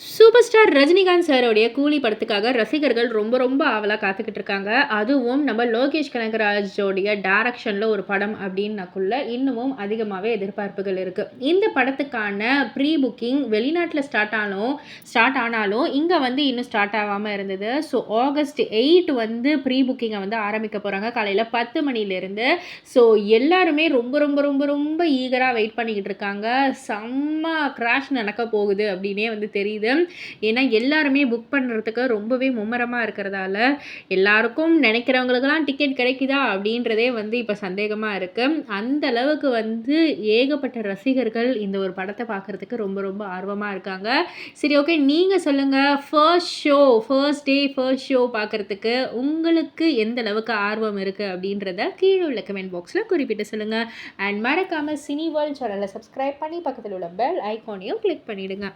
Super star Rajinikanth சாரோடைய கூலி படத்துக்காக ரசிகர்கள் ரொம்ப ரொம்ப ஆவலாக காத்துக்கிட்டு இருக்காங்க. அதுவும் நம்ம லோகேஷ் கனகராஜோடைய டைரக்ஷனில் ஒரு படம் அப்படின்னாக்குள்ள இன்னமும் அதிகமாகவே எதிர்பார்ப்புகள் இருக்குது இந்த படத்துக்கான ப்ரீ புக்கிங் வெளிநாட்டில் ஸ்டார்ட் ஆனாலும் ஸ்டார்ட் ஆனாலும் இங்கே வந்து இன்னும் ஸ்டார்ட் ஆகாமல் இருந்தது. ஸோ ஆகஸ்ட் எயிட் வந்து ப்ரீ புக்கிங்கை வந்து ஆரம்பிக்க போகிறாங்க காலையில் பத்து மணிலேருந்து ஸோ எல்லாருமே ரொம்ப ரொம்ப ரொம்ப ரொம்ப ஈகராக வெயிட் பண்ணிக்கிட்டு இருக்காங்க. செம்ம கிராஷ் நடக்க போகுது அப்படின்னே வந்து தெரியுது. ஏன்னா எல்லாருமே புக் பண்ணுறதுக்கு ரொம்பவே மும்முரமாக இருக்கிறதால எல்லாருக்கும் நினைக்கிறவங்களுக்கெல்லாம் டிக்கெட் கிடைக்குதா அப்படின்றதே வந்து இப்போ சந்தேகமாக இருக்குது அந்த அளவுக்கு வந்து ஏகப்பட்ட ரசிகர்கள் இந்த ஒரு படத்தை பார்க்குறதுக்கு ரொம்ப ரொம்ப ஆர்வமாக இருக்காங்க. சரி ஓகே நீங்கள் சொல்லுங்கள் first show first day first show பார்க்குறதுக்கு உங்களுக்கு எந்த அளவுக்கு ஆர்வம் இருக்குது அப்படின்றத கீழே உள்ள கமெண்ட் பாக்ஸில் குறிப்பிட்டு சொல்லுங்கள் அண்ட் மறக்காமல் சினி வேர்ல்ட் சேனலை சப்ஸ்கிரைப் பண்ணி பக்கத்தில் உள்ள பெல் ஐக்கானையும் கிளிக் பண்ணிவிடுங்க